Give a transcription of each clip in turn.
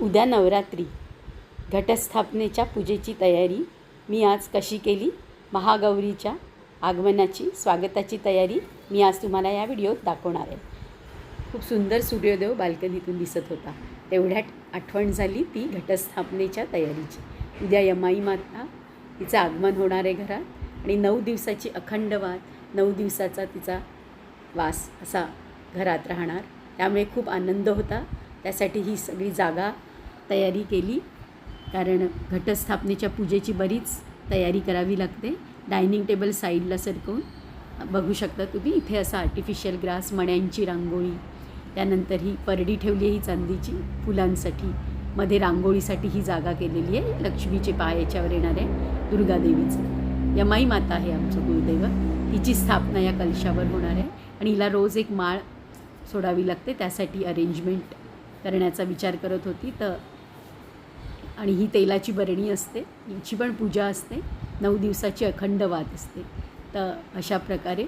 उद्या नवरात्री. घटस्थापनेच्या पूजेची तयारी. मी आज कशी केली? महागौरीच्या आगमनाची स्वागताची तयारी मी आज तुम्हाला या व्हिडिओत दाखवणार आहे. खूप सुंदर सूर्योदय बाल्कनीतून दिसत होता. तेवढ्यात आठवण झाली ती घटस्थापनेच्या तयारीची. उद्या यमाई माता तिचं आगमन होणार आहे घरात आणि नऊ दिवसाची अखंड वाद नऊ दिवसाचा तिचा वास असा घरात राहणार. त्यामुळे खूप आनंद होता. त्यासाठी ही सगळी जागा तयारी केली. कारण घटस्थापनेच्या पूजेची बरीच तयारी करावी लागते. डायनिंग टेबल साईडला सरकवून. बघू शकता तुम्ही इथे असा आर्टिफिशियल ग्रास मण्यांची रांगोळी. त्यानंतर ही परडी ठेवली आहे ही चांदीची फुलांसाठी. मध्ये रांगोळीसाठी ही जागा केलेली आहे. लक्ष्मीचे पाय याच्यावर येणार आहे दुर्गादेवीचं. यमाई माता आहे आमचं गुरुदैव. हिची स्थापना या कलशावर होणार आहे. आणि हिला रोज एक माळ सोडावी लागते त्यासाठी अरेंजमेंट करण्याचा विचार करत होती तर आणि ही तेलाची बरणी असते हिची पण पूजा असते नऊ दिवसाची अखंड वाद असते. तर अशा प्रकारे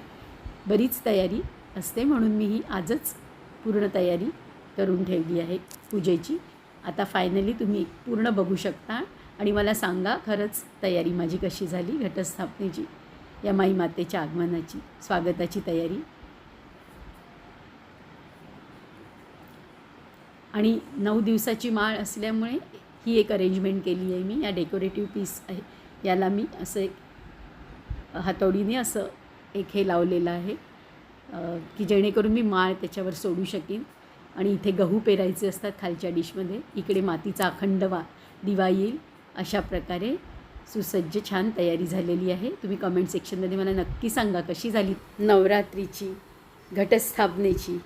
बरीच तयारी असते म्हणून मी ही आजच पूर्ण तयारी करून ठेवली आहे पूजेची. आता फायनली तुम्ही पूर्ण बघू शकता आणि मला सांगा खरंच तयारी माझी कशी झाली घटस्थापनेची या माई मातेच्या आगमनाची स्वागताची तयारी. आणि नऊ दिवसाची माळ असल्यामुळे ही एक अरेंजमेंट केली आहे मी. या डेकोरेटिव्ह पीस आहे. याला मी असं एक हातोडीने असं एक हे लावलेलं आहे की जेणेकरून मी माळ त्याच्यावर सोडू शकेन. आणि इथे गहू पेरायचे असतात खालच्या डिशमध्ये. इकडे मातीचा अखंड वा दिवा येईल. अशा प्रकारे सुसज्ज छान तयारी झालेली आहे. तुम्ही कमेंट सेक्शनमध्ये मला नक्की सांगा कशी झाली. नवरात्रीची घटस्थापनेची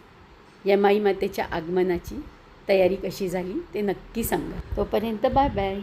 या मातेच्या आगमनाची. तयारी कशी झाली ते नक्की सांगा. तोपर्यंत बाय बाय.